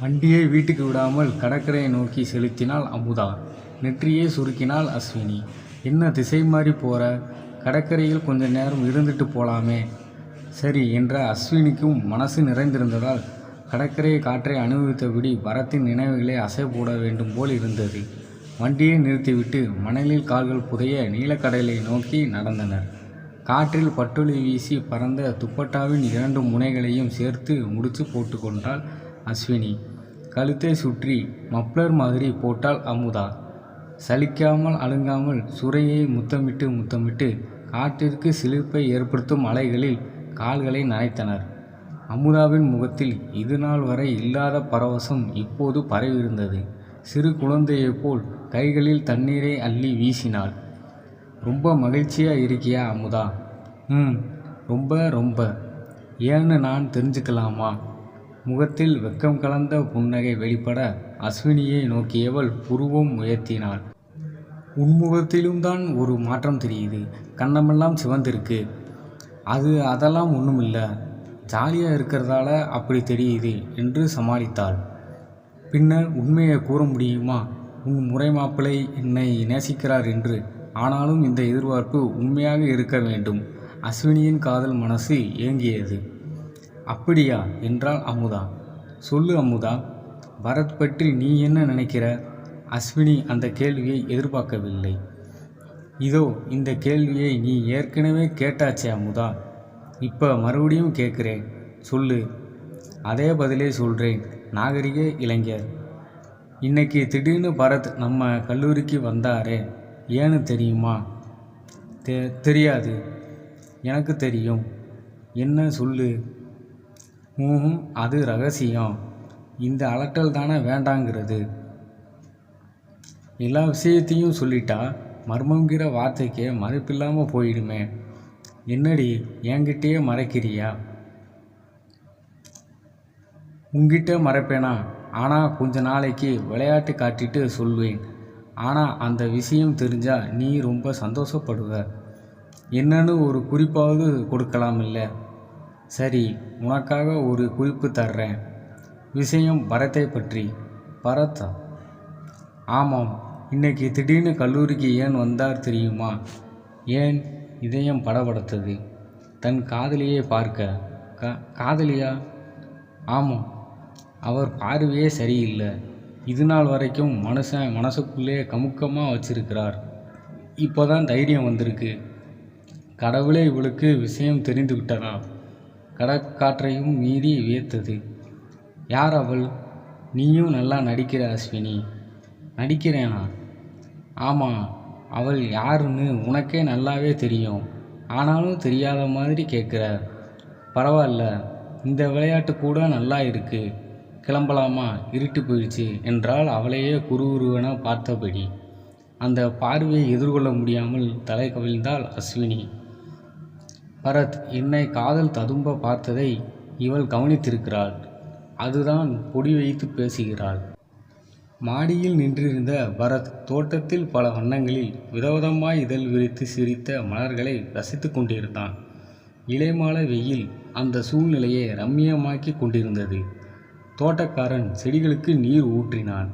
வண்டியை வீட்டுக்கு விடாமல் கடற்கரையை நோக்கி செலுத்தினாள் அமுதா. நெற்றியை சுருக்கினாள் அஸ்வினி. என்ன திசை மாறி போகிற கடற்கரையில் கொஞ்ச நேரம் இருந்துட்டு போலாமே. சரி என்ற அஸ்வினிக்கும் மனசு நிறைந்திருந்ததால் கடற்கரையை காற்றை அனுபவித்தபடி பரத்தின் நினைவுகளை அசை போட வேண்டும் போல் இருந்தது. வண்டியை நிறுத்திவிட்டு மணலில் கால்கள் புதைய நீலக்கடலை நோக்கி நடந்தனர். காற்றில் பட்டொலி வீசி பறந்த துப்பட்டாவின் இரண்டு முனைகளையும் சேர்த்து முடிச்சு போட்டுக்கொண்டாள் அஸ்வினி. கழுத்தை சுற்றி மப்ளர் மாதிரி போட்டாள் அமுதா. சலிக்காமல் அழுங்காமல் சுரையை முத்தமிட்டு முத்தமிட்டு காற்றிற்கு சிலிர்ப்பை ஏற்படுத்தும் அலைகளில் கால்களை நனைத்தனர். அமுதாவின் முகத்தில் இது நாள் வரை இல்லாத பரவசம் இப்போது பரவியிருந்தது. சிறு குழந்தையைப் போல் கைகளில் தண்ணீரை அள்ளி வீசினாள். ரொம்ப மகிழ்ச்சியாக இருக்கியா அமுதா? ம் ரொம்ப ரொம்ப. ஏன்னு நான் தெரிஞ்சுக்கலாமா? முகத்தில் வெக்கம் கலந்த புன்னகை வெளிப்பட அஸ்வினியை நோக்கியவள் புருவம் உயர்த்தினாள். உன்முகத்திலும் தான் ஒரு மாற்றம் தெரியுது. கண்ணமெல்லாம் சிவந்திருக்கு. அது அதெல்லாம் ஒன்றுமில்ல ஜாலியாக இருக்கிறதால அப்படி தெரியுது என்று சமாளித்தாள். பின்னர் உண்மையை கூற முடியுமா? உன் முறை மாப்பிள்ளை என்னை நேசிக்கிறார் என்று. ஆனாலும் இந்த எதிர்பார்ப்பு உண்மையாக இருக்க வேண்டும். அஸ்வினியின் காதல் மனசு ஏங்கியது. அப்படியா? என்றாள் அமுதா. சொல்லு அமுதா பரத் பற்றி நீ என்ன நினைக்கிற? அஸ்வினி அந்த கேள்வியை எதிர்பார்க்கவில்லை. இதோ இந்த கேள்வியை நீ ஏற்கனவே கேட்டாச்சே அமுதா. இப்போ மறுபடியும் கேட்குறேன். சொல்லு. அதே பதிலே சொல்கிறேன் நாகரிக இளைஞர். இன்னைக்கு திடீர்னு பரத் நம்ம கல்லூரிக்கு வந்தாரே ஏன்னு தெரியுமா? தெ தெரியாது. எனக்கு தெரியும். என்ன சொல்லு? ம் அது ரகசியம். இந்த அலட்டல் தானே வேண்டாங்கிறது. எல்லா விஷயத்தையும் சொல்லிட்டா மர்மங்கிற வார்த்தைக்கு மறுப்பில்லாமல் போயிடுமே. என்னடி என்கிட்டயே மறைக்கிறியா? உன்கிட்ட மறைப்பேனா? ஆனால் கொஞ்ச நாளைக்கு விளையாட்டு காட்டிட்டு சொல்வேன். ஆனால் அந்த விஷயம் தெரிஞ்சால் நீ ரொம்ப சந்தோஷப்படுவ. என்னன்னு ஒரு குறிப்பாவது கொடுக்கலாம் இல்லை சரி உனக்காக ஒரு குறிப்பு தர்றேன். விஷயம் பரத்தை பற்றி. பரத்தா? ஆமாம் இன்னைக்கு திடீர்னு கல்லூரிக்கு ஏன் வந்தார் தெரியுமா? ஏன் இதயம் படபடத்தது? தன் காதலியை பார்க்க. கா காதலியா? ஆமாம் அவர் பார்வையே சரியில்லை. இது நாள் வரைக்கும் மனுஷன் மனசுக்குள்ளே கமுக்கமாக வச்சிருக்கிறார். இப்போ தான் தைரியம் வந்திருக்கு. கடவுளே இவளுக்கு விஷயம் தெரிந்து விட்டதா கடற்காற்றையும் மீறி வியத்தது. யார் அவள்? நீயும் நல்லா நடிக்கிற அஸ்வினி. நடிக்கிறேனா? ஆமாம் அவள் யாருன்னு உனக்கே நல்லாவே தெரியும். ஆனாலும் தெரியாத மாதிரி கேட்குற. பரவாயில்ல இந்த விளையாட்டு கூட நல்லா இருக்கு. கிளம்பலாமா? இருட்டு போயிடுச்சு என்றால் அவளையே குறுகுருவென பார்த்தபடி. அந்த பார்வையை எதிர்கொள்ள முடியாமல் தலை கவிழ்ந்தாள் அஸ்வினி. பரத் என்னை காதல் ததும்ப பார்த்ததை இவள் கவனித்திருக்கிறாள். அதுதான் பொடி வைத்து பேசுகிறாள். மாடியில் நின்றிருந்த பரத் தோட்டத்தில் பல வண்ணங்களில் விதவிதமாய் இதழ் விரித்து சிரித்த மலர்களை ரசித்து கொண்டிருந்தான். இலைமால வெயில் அந்த சூழ்நிலையை ரம்மியமாக்கி கொண்டிருந்தது. தோட்டக்காரன் செடிகளுக்கு நீர் ஊற்றினான்.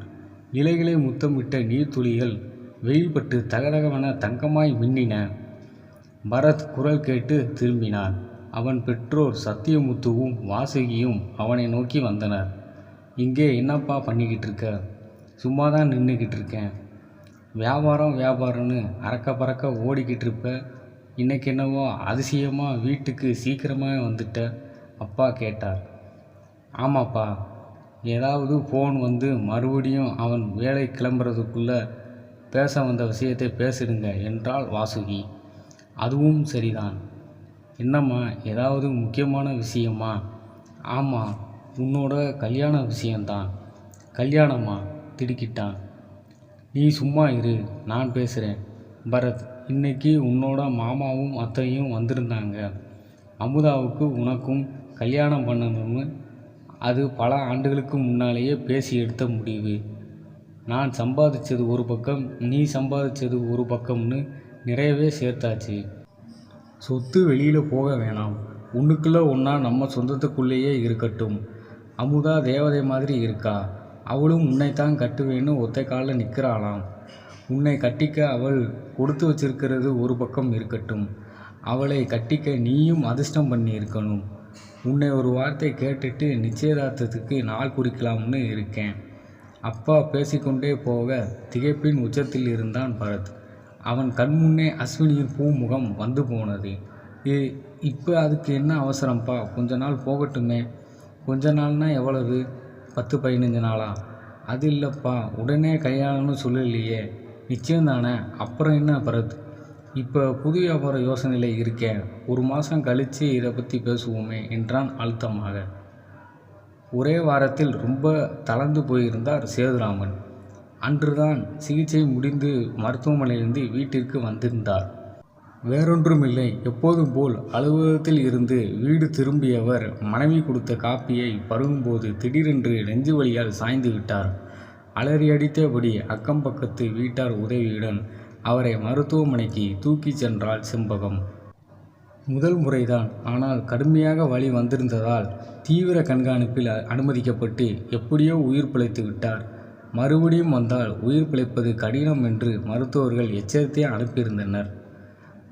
இலைகளை முத்தமிட்ட நீர்த்துளிகள் வெயில் பட்டு தகதகவென தங்கமாய் மின்னின. பரத் குரல் கேட்டு திரும்பினான். அவன் பெற்றோர் சத்தியமுத்துவும் வாசுகியும் அவனை நோக்கி வந்தனர். இங்கே என்னப்பா பண்ணிக்கிட்டு இருக்க சும்மா தான் நின்றுக்கிட்டு இருக்கேன் வியாபாரம் வியாபாரம்னு அறக்க பறக்க ஓடிக்கிட்டு இருப்ப இன்னைக்கு என்னவோ அதிசயமாக வீட்டுக்கு சீக்கிரமாக வந்துட்ட? அப்பா கேட்டார். ஆமாப்பா. ஏதாவது ஃபோன் வந்து மறுபடியும் அவன் வேலை கிளம்புறதுக்குள்ளே பேச வந்த விஷயத்தை பேசிடுங்க என்றாள் வாசுகி. அதுவும் சரிதான். என்னம்மா ஏதாவது முக்கியமான விஷயமா? ஆமாம் உன்னோட கல்யாண விஷயந்தான் கல்யாணமா? திடுக்கிட்டான். நீ சும்மா இரு நான் பேசுகிறேன் பரத் இன்னைக்கு உன்னோட மாமாவும் அத்தையும் வந்திருந்தாங்க. அமுதாவுக்கு உனக்கும் கல்யாணம் பண்ணணும்னு அது பல ஆண்டுகளுக்கு முன்னாலேயே பேசி எடுத்த முடிவு. நான் சம்பாதிச்சது ஒரு பக்கம் நீ சம்பாதிச்சது ஒரு பக்கம்னு நிறையவே சேர்த்தாச்சு. சொத்து வெளியில் போக வேணாம். உன்னுக்குள்ளே ஒன்றா நம்ம சொந்தத்துக்குள்ளேயே இருக்கட்டும். அமுதா தேவதை மாதிரி இருக்கா? அவளும் உன்னைத்தான் கட்டுவேன்னு ஒத்தை காலில் நிற்கிறாளாம் உன்னை கட்டிக்க அவள் கொடுத்து வச்சிருக்கிறது ஒரு பக்கம் இருக்கட்டும். அவளை கட்டிக்க நீயும் அதிர்ஷ்டம் பண்ணி இருக்கணும் உன்னை ஒரு வார்த்தை கேட்டுட்டு நிச்சயதார்த்தத்துக்கு நாள் குறிக்கலாம்னு இருக்கேன். அப்பா பேசிக்கொண்டே போக திகைப்பின் உச்சத்தில் இருந்தான் பரத். அவன் கண்முன்னே அஸ்வினியின் பூமுகம் வந்து போனது. இ- இப்போ அதுக்கு என்ன அவசரம்ப்பா கொஞ்ச நாள் போகட்டுமே. கொஞ்ச நாள்னால் எவ்வளவு? பத்து பதினஞ்சு நாளா? அது இல்லைப்பா. உடனே கல்யாணம்னு சொல்லலையே. நிச்சயம் தானே அப்புறம் என்ன பரத் இப்போ புது வியாபார யோசனையில் இருக்கேன் ஒரு மாதம் கழித்து இதை பற்றி பேசுவோமே என்றான் அழுத்தமாக. ஒரே வாரத்தில் ரொம்ப தளர்ந்து போயிருந்தார் சேதுராமன். அன்றுதான் சிகிச்சை முடிந்து மருத்துவமனையிலிருந்து வீட்டிற்கு வந்திருந்தார். வேறொன்றுமில்லை எப்போதும் போல் அலுவலகத்தில் இருந்து வீடு திரும்பியவர் மனைவி கொடுத்த காப்பியை பருகும்போது திடீரென்று நெஞ்சு வழியால் சாய்ந்து விட்டார். அலறியடித்தபடி அக்கம் பக்கத்து வீட்டார் உதவியுடன் அவரை மருத்துவமனைக்கு தூக்கிச் சென்றாள் செம்பகம். முதல் முறைதான் ஆனால் கடுமையாக வழி வந்திருந்ததால் தீவிர கண்காணிப்பில் அனுமதிக்கப்பட்டு எப்படியோ உயிர் பிழைத்து விட்டார். மறுபடியும் வந்தால் உயிர் பிழைப்பது கடினம் என்று மருத்துவர்கள் எச்சரித்தே அனுப்பியிருந்தனர்.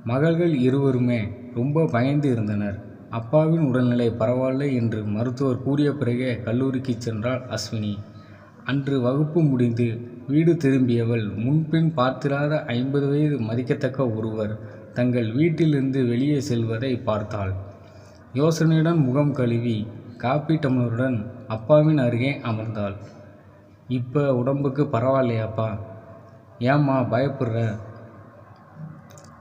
மகள்கள் இருவருமே ரொம்ப பயந்து இருந்தனர். அப்பாவின் உடல்நிலை பரவாயில்லை என்று மருத்துவர் கூறிய பிறகே கல்லூரிக்கு சென்றாள் அஸ்வினி. அன்று வகுப்பு முடிந்து வீடு திரும்பியவள் முன்பின் பார்த்திராத ஐம்பது வயது மதிக்கத்தக்க ஒருவர் தங்கள் வீட்டிலிருந்து வெளியே செல்வதை பார்த்தாள். யோசனையுடன் முகம் கழுவி காப்பி டம்ளருடன் அப்பாவின் அருகே அமர்ந்தாள். இப்போ உடம்புக்கு பரவாயில்லையாப்பா? ஏம்மா பயப்படுற?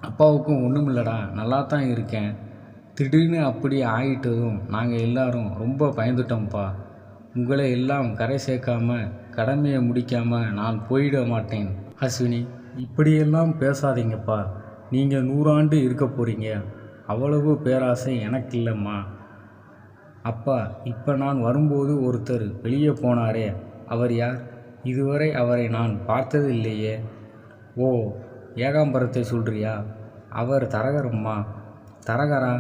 அப்பாவுக்கும் ஒன்றும் இல்லைடா நல்லா தான் இருக்கேன். திடீர்னு அப்படி ஆயிட்டதும் நாங்கள் எல்லாரும் ரொம்ப பயந்துட்டோம்ப்பா. உங்களை எல்லாம் கரை சேர்க்காம கடமையை முடிக்காமல் நான் போயிட மாட்டேன். அஸ்வினி இப்படியெல்லாம் பேசாதீங்கப்பா. நீங்கள் நூறாண்டு இருக்க போகிறீங்க அவ்வளவு பேராசை எனக்கு இல்லைம்மா. அப்பா இப்போ நான் வரும்போது ஒருத்தர் வெளியே போனாரே. அவர் யார்? இதுவரை அவரை நான் பார்த்தது இல்லையே ஓ ஏகாம்பரத்தை சொல்றியா? அவர் தரகரம்மா. தரகரா?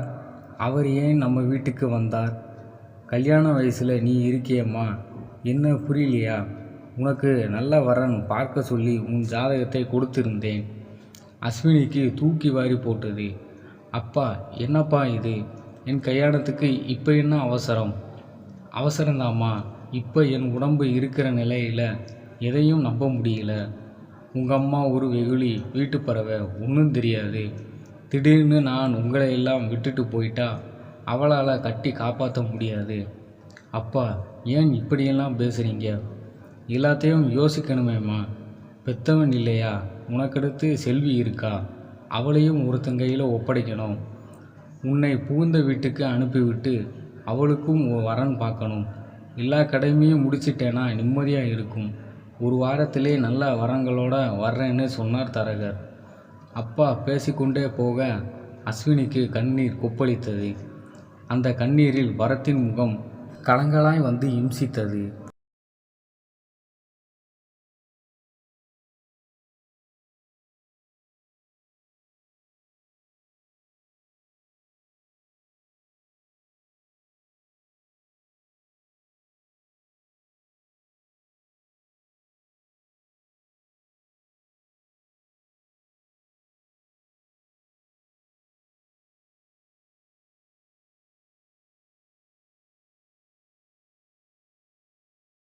அவர் ஏன் நம்ம வீட்டுக்கு வந்தார்? கல்யாண வயசில் நீ இருக்கியம்மா. என்ன புரியலையா? உனக்கு நல்ல வரன் பார்க்க சொல்லி உன் ஜாதகத்தை கொடுத்திருந்தேன். அஸ்வினிக்கு தூக்கி வாரி போட்டது. அப்பா என்னப்பா இது? என் கல்யாணத்துக்கு இப்போ என்ன அவசரம்? அவசரம்தாம்மா. இப்போ என் உடம்பு இருக்கிற நிலையில் எதையும் நம்ப முடியல. உங்கள் அம்மா ஒரு வெகுளி வீட்டு பறவை ஒன்றும் தெரியாது. திடீர்னு நான் உங்களை எல்லாம் விட்டுட்டு போயிட்டா அவளால் கட்டி காப்பாற்ற முடியாது. அப்பா ஏன் இப்படியெல்லாம் பேசுகிறீங்க எல்லாத்தையும் யோசிக்கணுமேம்மா. பெத்தவன் இல்லையா? உனக்கடுத்து செல்வி இருக்கா? அவளையும் ஒருத்தன் கையில் ஒப்படைக்கணும். உன்னை புகுந்த வீட்டுக்கு அனுப்பிவிட்டு அவளுக்கும் வரன் பார்க்கணும். எல்லா கடமையும் முடிச்சிட்டேனா? நிம்மதியாக இருக்கும். ஒரு வாரத்திலே நல்ல வரங்களோட வர்றேன்னு சொன்னார் தரகர். அப்பா பேசிக்கொண்டே போக அஸ்வினிக்கு கண்ணீர் கொப்பளித்தது. அந்த கண்ணீரில் வரத்தின் முகம் கலங்களாய் வந்து இம்சித்தது.